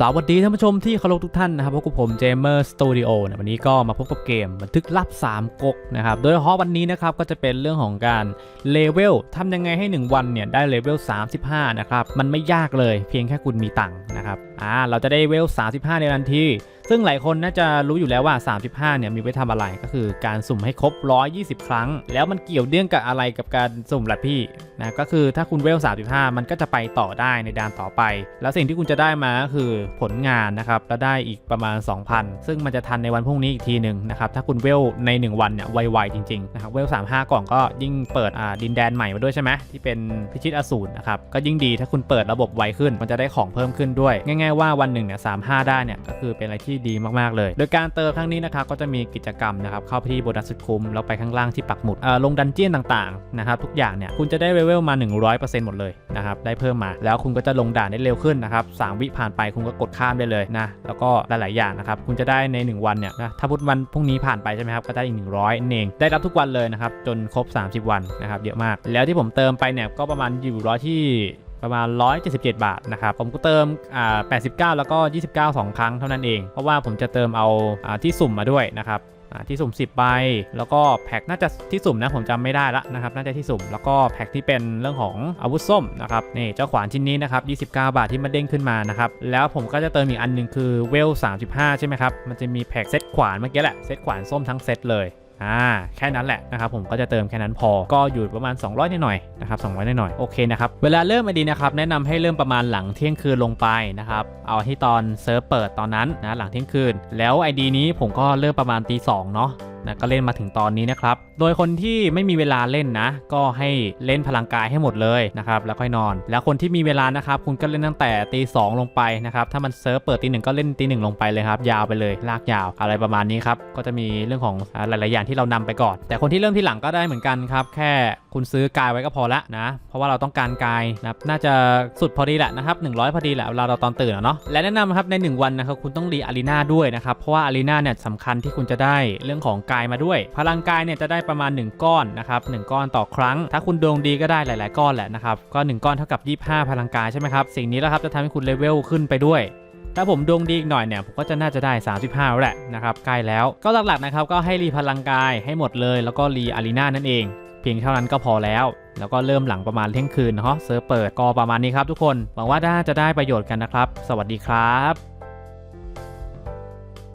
สวัสดีท่านผู้ชมที่เคารพทุกท่านนะครับพบกับผมเจมเมอร์สตูดิโอนะวันนี้ก็มาพบกับเกมบันทึกลับ 3ก๊กนะครับโดยเฉพาะวันนี้นะครับก็จะเป็นเรื่องของการเลเวลทำยังไงให้ 1 วันเนี่ยได้เลเวล 35 นะครับ มันไม่ยากเลยเพียงแค่คุณมีตังค์นะครับอ่าเราจะได้เลเวล 35 ในทันที ซึ่งหลายคนน่าจะรู้อยู่แล้วว่า 35 เนี่ยมีไว้ทำอะไรก็คือการสุ่มให้ครบ 120 ครั้ง แล้วมันเกี่ยวเนื่องกับอะไรกับการสุ่มล่ะพี่ นะก็คือถ้าคุณเวล 35 มันก็จะไปต่อได้ในด่านต่อไป แล้วสิ่งที่คุณจะได้มาก็คือผลงานนะครับแล้วได้อีกประมาณ 2,000 ซึ่งมันจะทันในวันพรุ่งนี้อีกทีหนึ่งนะครับถ้าคุณเวลใน 1 วันเนี่ยไวๆจริงๆนะครับเวล 35ก่อนก็ยิ่งเปิดดินแดนใหม่มาด้วยใช่ไหมที่เป็นพิชิตอสูรนะครับก็ยิ่งดีถ้าคุณเปิดระบบไวขึ้น มันจะได้ของเพิ่มขึ้นด้วย ง่าย ๆว่าวันหนึ่งเนี่ย35ได้เนี่ยก็คือเป็นอะไรที่ดีมากๆเลย โดยการเติมครั้งนี้นะครับก็จะมีกิจกรรมนะครับเข้าไปที่โบนัสสุดคุ้มแล้วไปข้างล่างที่ปักหมุดลงดันเจียนต่างๆนะครับทุกอย่างเนี่ยคุณจะได้เลเวลมา 100%หมดเลยนะครับได้เพิ่มมา แล้วคุณก็จะลงด่านได้เร็วขึ้นนะครับสามวิผ่านไปคุณก็กดข้ามได้เลยนะแล้วก็หลาย ๆ อย่างนะครับคุณจะได้ใน 1 วันเนี่ยนะถ้าพุธวันพรุ่งนี้ผ่านไปใช่ไหมครับก็ได้อีก 100นั่นเองได้รับทุกวันเลยนะครับจนครบ 30 วันนะครับเยอะมาก แล้วที่ผมเติมไปเนี่ยก็ประมาณอยู่ร้อยที่ประมาณ 177 บาทนะครับ ผมก็เติมอ่า89 แล้วก็ 29 2 ครั้งเท่านั้นเอง เพราะว่าผมจะเติมเอาอ่าที่สุ่มมาด้วยนะครับ ที่สุ่ม 10ใบแล้วก็แพ็คน่าจะที่สุ่มนะผมจำไม่ได้ละนะครับน่าจะที่สุ่มแล้วก็แพ็คที่เป็นเรื่องของอาวุธส้มนะครับนี่เจ้าขวานชิ้นนี้นะครับ29 บาทที่มันเด้งขึ้นมานะครับแล้วผมก็จะเติมอีกอันหนึงคือเวล35 ใช่ไหมครับมันจะมีแพ็คเซตขวานเมื่อกี้แหละเซตขวานส้มทั้งเซตเลย อ่าแค่นั้นแหละนะครับผมก็จะเติมแค่นั้นพอก็อยู่ประมาณ 200นิดหน่อยนะครับ200นิดหน่อยโอเคนะครับเวลาเริ่มไอดีนะครับแนะนำให้เริ่มประมาณหลังเที่ยงคืนลงไปนะครับเอาที่ตอนเซิร์ฟเปิดตอนนั้นนะหลังเที่ยงคืน แล้วไอดีนี้ผมก็เริ่มประมาณตีสองเนาะ นะก็เล่นมาถึงตอนนี้นะครับ โดยคนที่ไม่มีเวลาเล่นนะ ก็ให้เล่นพลังกายให้หมดเลยนะครับแล้วค่อยนอน แล้วคนที่มีเวลานะครับคุณก็เล่นตั้งแต่ตีสองลงไปนะครับถ้ามันเซิร์ฟเปิดตีหนึ่งก็เล่นตีหนึ่งลงไปเลยครับยาวไปเลยลากยาวอะไรประมาณนี้ครับก็จะมีเรื่องของอ่าหลาย ๆ อย่างที่เรานำไปก่อน แต่คนที่เริ่มที่หลังก็ได้เหมือนกันครับแค่ คุณซื้อกายไว้ก็พอละนะ เพราะว่าเราต้องการกายนะครับน่าจะสุดพอดีแหละนะครับ100 พอดีแหละเวลาเราตอนตื่นเนาะและแนะนำครับใน 1 วันนะครับคุณต้องรีอารีนาด้วยนะครับเพราะว่าอารีนาเนี่ยสำคัญที่คุณจะได้เรื่องของกายมาด้วย พลังกายเนี่ยจะได้ประมาณ 1 ก้อนนะครับหก้อนต่อครั้ง ถ้าคุณดวงดีก็ได้หลาย ๆ ก้อนแหละนะครับก็ 1 ก้อนเท่ากับ 25 พลังกายใช่ไหมครับสิ่งนี้แหละครับจะทำให้คุณเลเวลขึ้นไปด้วยถ้าผมดวงดีอีกหน่อยเนี่ยผมก็จะน่าจะได้ 35แล้วแหละนะครับใกล้แล้วก็หลักๆนะครับก็ให้รีพลังกายให้หมดเลย แล้วก็รีอารีนานั่นเอง พียงเท่านั้นก็พอแล้ว แล้วก็เริ่มหลังประมาณเที่ยงคืนเนาะเซิร์ฟเปิดก็ประมาณนี้ครับทุกคนหวังว่าน่าจะได้ประโยชน์กันนะครับ สวัสดีครับ